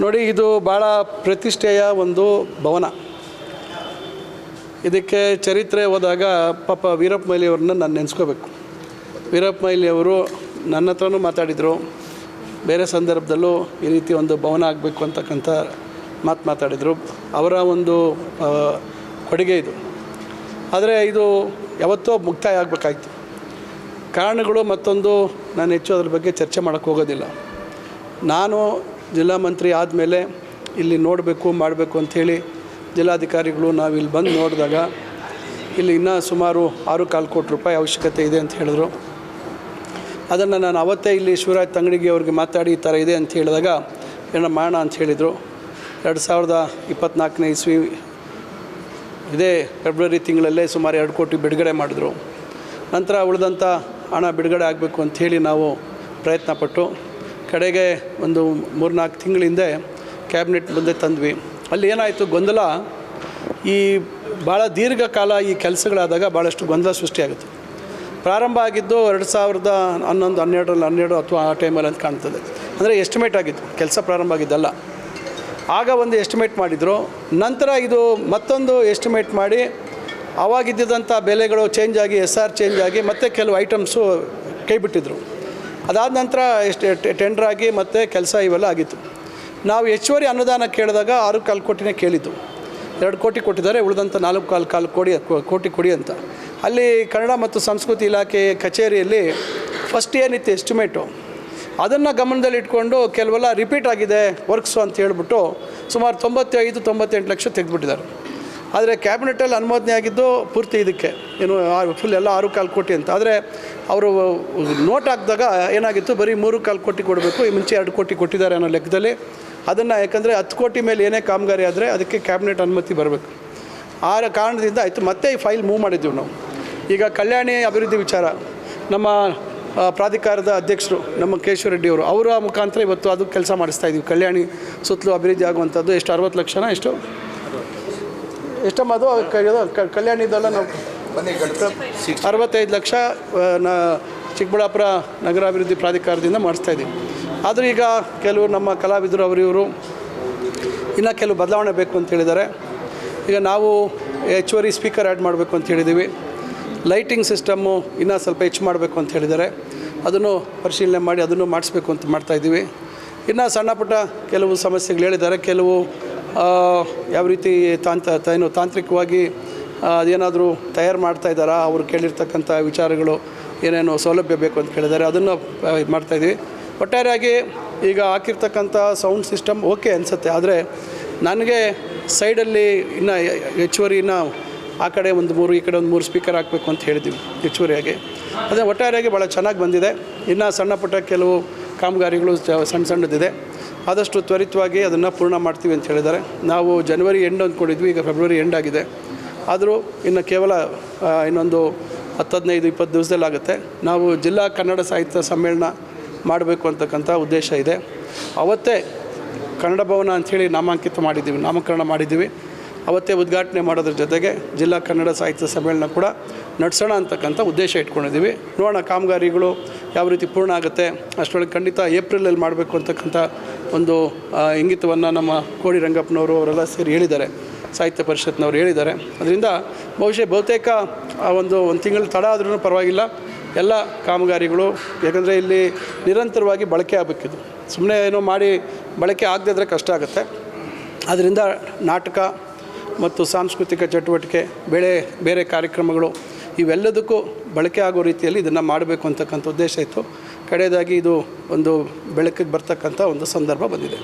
ನೋಡಿ, ಇದು ಭಾಳ ಪ್ರತಿಷ್ಠೆಯ ಒಂದು ಭವನ. ಇದಕ್ಕೆ ಚರಿತ್ರೆ ಹೋದಾಗ ಪಾಪ ವೀರಪ್ಪ ಮೊಯ್ಲಿ ಅವ್ರನ್ನ ನಾನು ನೆನೆಸ್ಕೋಬೇಕು. ವೀರಪ್ಪ ಮೊಯ್ಲಿ ಅವರು ನನ್ನ ಹತ್ರನೂ ಮಾತಾಡಿದರು. ಬೇರೆ ಸಂದರ್ಭದಲ್ಲೂ ಈ ರೀತಿ ಒಂದು ಭವನ ಆಗಬೇಕು ಅಂತಕ್ಕಂಥ ಮಾತು ಮಾತಾಡಿದರು. ಅವರ ಒಂದು ಕೊಡುಗೆ ಇದು. ಆದರೆ ಇದು ಯಾವತ್ತೋ ಮುಕ್ತಾಯ ಆಗಬೇಕಾಯ್ತು. ಕಾರಣಗಳು ಮತ್ತೊಂದು ನಾನು ಹೆಚ್ಚು ಅದ್ರ ಬಗ್ಗೆ ಚರ್ಚೆ ಮಾಡೋಕ್ಕೆ ಹೋಗೋದಿಲ್ಲ. ನಾನು ಜಿಲ್ಲಾ ಮಂತ್ರಿ ಆದಮೇಲೆ ಇಲ್ಲಿ ನೋಡಬೇಕು, ಮಾಡಬೇಕು ಅಂಥೇಳಿ ಜಿಲ್ಲಾಧಿಕಾರಿಗಳು ನಾವು ಇಲ್ಲಿ ಬಂದು ನೋಡಿದಾಗ ಇಲ್ಲಿ ಇನ್ನೂ ಸುಮಾರು ಆರು ಕಾಲು ಕೋಟಿ ರೂಪಾಯಿ ಅವಶ್ಯಕತೆ ಇದೆ ಅಂತ ಹೇಳಿದ್ರು. ಅದನ್ನು ನಾನು ಅವತ್ತೇ ಇಲ್ಲಿ ಶಿವರಾಜ್ ತಂಗಡಿಗೆ ಅವ್ರಿಗೆ ಮಾತಾಡಿ ಈ ಥರ ಇದೆ ಅಂತ ಹೇಳಿದಾಗ ಏನೋ ಮಾಡೋಣ ಅಂತ ಹೇಳಿದರು. ಎರಡು ಸಾವಿರದ ಇಪ್ಪತ್ತ್ನಾಲ್ಕನೇ ಇಸ್ವಿ ಇದೇ ಫೆಬ್ರವರಿ ತಿಂಗಳಲ್ಲೇ ಸುಮಾರು ಎರಡು ಕೋಟಿ ಬಿಡುಗಡೆ ಮಾಡಿದ್ರು. ನಂತರ ಉಳಿದಂಥ ಹಣ ಬಿಡುಗಡೆ ಆಗಬೇಕು ಅಂಥೇಳಿ ನಾವು ಪ್ರಯತ್ನಪಟ್ಟು ಕಡೆಗೆ ಒಂದು ಮೂರ್ನಾಲ್ಕು ತಿಂಗಳ ಹಿಂದೆ ಕ್ಯಾಬಿನೆಟ್ ಮುಂದೆ ತಂದ್ವಿ. ಅಲ್ಲಿ ಏನಾಯಿತು ಗೊಂದಲ? ಈ ಭಾಳ ದೀರ್ಘಕಾಲ ಈ ಕೆಲಸಗಳಾದಾಗ ಭಾಳಷ್ಟು ಗೊಂದಲ ಸೃಷ್ಟಿಯಾಗುತ್ತೆ. ಪ್ರಾರಂಭ ಆಗಿದ್ದು ಎರಡು ಸಾವಿರದ ಹನ್ನೊಂದು, ಹನ್ನೆರಡರಲ್ಲಿ ಹನ್ನೆರಡು ಅಥವಾ ಆ ಟೈಮಲ್ಲಿ ಅಂತ ಕಾಣ್ತದೆ. ಅಂದರೆ ಎಸ್ಟಿಮೇಟ್ ಆಗಿತ್ತು ಕೆಲಸ ಪ್ರಾರಂಭ ಆಗಿದ್ದಲ್ಲ. ಆಗ ಒಂದು ಎಸ್ಟಿಮೇಟ್ ಮಾಡಿದರು. ನಂತರ ಇದು ಮತ್ತೊಂದು ಎಸ್ಟಿಮೇಟ್ ಮಾಡಿ ಆವಾಗಿದ್ದಂಥ ಬೆಲೆಗಳು ಚೇಂಜ್ ಆಗಿ ಎಸ್ ಆರ್ ಚೇಂಜ್ ಆಗಿ ಮತ್ತೆ ಕೆಲವು ಐಟಮ್ಸು ಕೈ ಬಿಟ್ಟಿದ್ರು ಅದಾದ ನಂತರ ಎಷ್ಟು ಟೆಂಡರ್ ಆಗಿ ಮತ್ತೆ ಕೆಲಸ ಇವೆಲ್ಲ ಆಗಿತ್ತು. ನಾವು ಹೆಚ್ಚುವರಿ ಅನುದಾನ ಕೇಳಿದಾಗ ಆರು ಕಾಲು ಕೋಟಿನೇ ಕೇಳಿದ್ದು. ಎರಡು ಕೋಟಿ ಕೊಟ್ಟಿದ್ದಾರೆ ಉಳಿದಂಥ ನಾಲ್ಕು ಕಾಲು ಕಾಲು ಕೋಟಿ ಕೋಟಿ ಕೊಡಿ ಅಂತ. ಅಲ್ಲಿ ಕನ್ನಡ ಮತ್ತು ಸಂಸ್ಕೃತಿ ಇಲಾಖೆ ಕಚೇರಿಯಲ್ಲಿ ಫಸ್ಟ್ ಏನಿತ್ತು ಎಸ್ಟಿಮೇಟು ಅದನ್ನು ಗಮನದಲ್ಲಿ ಇಟ್ಕೊಂಡು ಕೆಲವೆಲ್ಲ ರಿಪೀಟ್ ಆಗಿದೆ ವರ್ಕ್ಸು ಅಂತ ಹೇಳ್ಬಿಟ್ಟು ಸುಮಾರು ತೊಂಬತ್ತೈದು, ತೊಂಬತ್ತೆಂಟು ಲಕ್ಷ ತೆಗೆದುಬಿಟ್ಟಿದ್ದಾರೆ. ಆದರೆ ಕ್ಯಾಬಿನೆಟಲ್ಲಿ ಅನುಮೋದನೆ ಆಗಿದ್ದು ಪೂರ್ತಿ ಇದಕ್ಕೆ. ಏನು ಫುಲ್ ಎಲ್ಲ ಆರು ಕಾಲು ಕೋಟಿ ಅಂತ. ಆದರೆ ಅವರು ನೋಟ್ ಹಾಕಿದಾಗ ಏನಾಗಿತ್ತು? ಬರೀ ಮೂರು ಕಾಲು ಕೋಟಿ ಕೊಡಬೇಕು, ಈ ಮುಂಚೆ ಎರಡು ಕೋಟಿ ಕೊಟ್ಟಿದ್ದಾರೆ ಅನ್ನೋ ಲೆಕ್ಕದಲ್ಲಿ. ಅದನ್ನು ಯಾಕಂದರೆ ಹತ್ತು ಕೋಟಿ ಮೇಲೆ ಏನೇ ಕಾಮಗಾರಿ ಆದರೆ ಅದಕ್ಕೆ ಕ್ಯಾಬಿನೆಟ್ ಅನುಮತಿ ಬರಬೇಕು. ಆ ಕಾರಣದಿಂದ ಆಯಿತು. ಮತ್ತೆ ಈ ಫೈಲ್ ಮೂವ್ ಮಾಡಿದ್ದೀವಿ ನಾವು. ಈಗ ಕಲ್ಯಾಣಿ ಅಭಿವೃದ್ಧಿ ವಿಚಾರ. ನಮ್ಮ ಪ್ರಾಧಿಕಾರದ ಅಧ್ಯಕ್ಷರು, ನಮ್ಮ ಕೇಶವ ರೆಡ್ಡಿ ಅವರು, ಅವರ ಮುಖಾಂತರ ಇವತ್ತು ಅದು ಕೆಲಸ ಮಾಡಿಸ್ತಾ ಇದ್ದೀವಿ ಕಲ್ಯಾಣಿ ಸುತ್ತಲೂ ಅಭಿವೃದ್ಧಿ ಆಗುವಂಥದ್ದು ಎಷ್ಟು? ಅರವತ್ತು ಲಕ್ಷನ ಎಷ್ಟು? ಎಷ್ಟಮ್ಮ ಅದು ಕಲ್ಯಾಣಿದೆಲ್ಲ ನಾವು ಅರವತ್ತೈದು ಲಕ್ಷ ನ ಚಿಕ್ಕಬಳ್ಳಾಪುರ ನಗರಾಭಿವೃದ್ಧಿ ಪ್ರಾಧಿಕಾರದಿಂದ ಮಾಡಿಸ್ತಾ ಇದ್ದೀವಿ. ಆದರೂ ಈಗ ಕೆಲವು ನಮ್ಮ ಕಲಾವಿದರು ಅವರು ಇವರು ಇನ್ನು ಕೆಲವು ಬದಲಾವಣೆ ಬೇಕು ಅಂತ ಹೇಳಿದ್ದಾರೆ. ಈಗ ನಾವು ಹೆಚ್ಚುವರಿ ಸ್ಪೀಕರ್ ಆ್ಯಡ್ ಮಾಡಬೇಕು ಅಂತ ಹೇಳಿದ್ದೀವಿ. ಲೈಟಿಂಗ್ ಸಿಸ್ಟಮ್ಮು ಇನ್ನೂ ಸ್ವಲ್ಪ ಹೆಚ್ಚು ಮಾಡಬೇಕು ಅಂತ ಹೇಳಿದ್ದಾರೆ. ಅದನ್ನು ಪರಿಶೀಲನೆ ಮಾಡಿ ಅದನ್ನು ಮಾಡಿಸ್ಬೇಕು ಅಂತ ಮಾಡ್ತಾಯಿದ್ದೀವಿ ಇನ್ನು ಸಣ್ಣ ಪುಟ್ಟ ಕೆಲವು ಸಮಸ್ಯೆಗಳು ಹೇಳಿದ್ದಾರೆ. ಕೆಲವು ಯಾವ ರೀತಿ ತಾಂತ ಏನು ತಾಂತ್ರಿಕವಾಗಿ ಅದೇನಾದರೂ ತಯಾರು ಮಾಡ್ತಾ ಇದ್ದಾರಾ? ಅವ್ರು ಕೇಳಿರ್ತಕ್ಕಂಥ ವಿಚಾರಗಳು ಏನೇನು ಸೌಲಭ್ಯ ಬೇಕು ಅಂತ ಕೇಳಿದ್ದಾರೆ. ಅದನ್ನು ಮಾಡ್ತಾಯಿದ್ವಿ ಒಟ್ಟಾರೆಯಾಗಿ ಈಗ ಹಾಕಿರ್ತಕ್ಕಂಥ ಸೌಂಡ್ ಸಿಸ್ಟಮ್ ಓಕೆ ಅನಿಸುತ್ತೆ. ಆದರೆ ನನಗೆ ಸೈಡಲ್ಲಿ ಇನ್ನು ಹೆಚ್ಚುವರಿ ಇನ್ನು ಆ ಕಡೆ ಒಂದು ಮೂರು, ಈ ಕಡೆ ಒಂದು ಮೂರು ಸ್ಪೀಕರ್ ಹಾಕಬೇಕು ಅಂತ ಹೇಳಿದ್ವಿ ಹೆಚ್ಚುವರಿಯಾಗಿ ಅದೇ ಒಟ್ಟಾರೆಯಾಗಿ ಭಾಳ ಚೆನ್ನಾಗಿ ಬಂದಿದೆ. ಇನ್ನು ಸಣ್ಣ ಪುಟ್ಟ ಕೆಲವು ಕಾಮಗಾರಿಗಳು ಸಣ್ಣ ಸಣ್ಣದಿದೆ. ಆದಷ್ಟು ತ್ವರಿತವಾಗಿ ಅದನ್ನು ಪೂರ್ಣ ಮಾಡ್ತೀವಿ ಅಂತ ಹೇಳಿದ್ದಾರೆ. ನಾವು ಜನವರಿ ಎಂಡ್ ಅಂದ್ಕೊಂಡಿದ್ವಿ, ಈಗ ಫೆಬ್ರವರಿ ಎಂಡ್ ಆಗಿದೆ. ಆದರೂ ಇನ್ನು ಕೇವಲ ಇನ್ನೊಂದು ಹತ್ತು ಹದಿನೈದು ಇಪ್ಪತ್ತು ದಿವಸದಲ್ಲಾಗುತ್ತೆ ನಾವು ಜಿಲ್ಲಾ ಕನ್ನಡ ಸಾಹಿತ್ಯ ಸಮ್ಮೇಳನ ಮಾಡಬೇಕು ಅಂತಕ್ಕಂಥ ಉದ್ದೇಶ ಇದೆ. ಅವತ್ತೇ ಕನ್ನಡ ಭವನ ಅಂಥೇಳಿ ನಾಮಾಂಕಿತ ಮಾಡಿದ್ದೀವಿ, ನಾಮಕರಣ ಮಾಡಿದ್ದೀವಿ. ಅವತ್ತೇ ಉದ್ಘಾಟನೆ ಮಾಡೋದ್ರ ಜೊತೆಗೆ ಜಿಲ್ಲಾ ಕನ್ನಡ ಸಾಹಿತ್ಯ ಸಮ್ಮೇಳನ ಕೂಡ ನಡೆಸೋಣ ಅಂತಕ್ಕಂಥ ಉದ್ದೇಶ ಇಟ್ಕೊಂಡಿದ್ದೀವಿ. ನೋಡೋಣ, ಕಾಮಗಾರಿಗಳು ಯಾವ ರೀತಿ ಪೂರ್ಣ ಆಗುತ್ತೆ ಅಷ್ಟರೊಳಗೆ ಖಂಡಿತ ಏಪ್ರಿಲಲ್ಲಿ ಮಾಡಬೇಕು ಅಂತಕ್ಕಂಥ ಒಂದು ಇಂಗಿತವನ್ನು ನಮ್ಮ ಕೋಡಿ ರಂಗಪ್ಪನವರು ಅವರೆಲ್ಲ ಸೇರಿ ಹೇಳಿದ್ದಾರೆ, ಸಾಹಿತ್ಯ ಪರಿಷತ್ನವ್ರು ಹೇಳಿದ್ದಾರೆ. ಅದರಿಂದ ಬಹುಶಃ ಬಹುತೇಕ, ಆ, ಒಂದು ಒಂದು ತಿಂಗಳು ತಡ ಆದ್ರೂ ಪರವಾಗಿಲ್ಲ. ಎಲ್ಲ ಕಾಮಗಾರಿಗಳು, ಯಾಕಂದರೆ ಇಲ್ಲಿ ನಿರಂತರವಾಗಿ ಬಳಕೆ ಆಗಬೇಕಿದು ಸುಮ್ಮನೆ ಏನೋ ಮಾಡಿ ಬಳಕೆ ಆಗದೇ ಕಷ್ಟ ಆಗುತ್ತೆ. ಆದ್ದರಿಂದ ನಾಟಕ ಮತ್ತು ಸಾಂಸ್ಕೃತಿಕ ಚಟುವಟಿಕೆ ಬೇರೆ ಬೇರೆ ಕಾರ್ಯಕ್ರಮಗಳು ಇವೆಲ್ಲದಕ್ಕೂ ಬಳಕೆ ಆಗೋ ರೀತಿಯಲ್ಲಿ ಇದನ್ನು ಮಾಡಬೇಕು ಅಂತಕ್ಕಂಥ ಉದ್ದೇಶ ಇತ್ತು. ಕಡೆಯದಾಗಿ ಇದು ಒಂದು ಬೆಳಕಿಗೆ ಬರ್ತಕ್ಕಂಥ ಒಂದು ಸಂದರ್ಭ ಬಂದಿದೆ.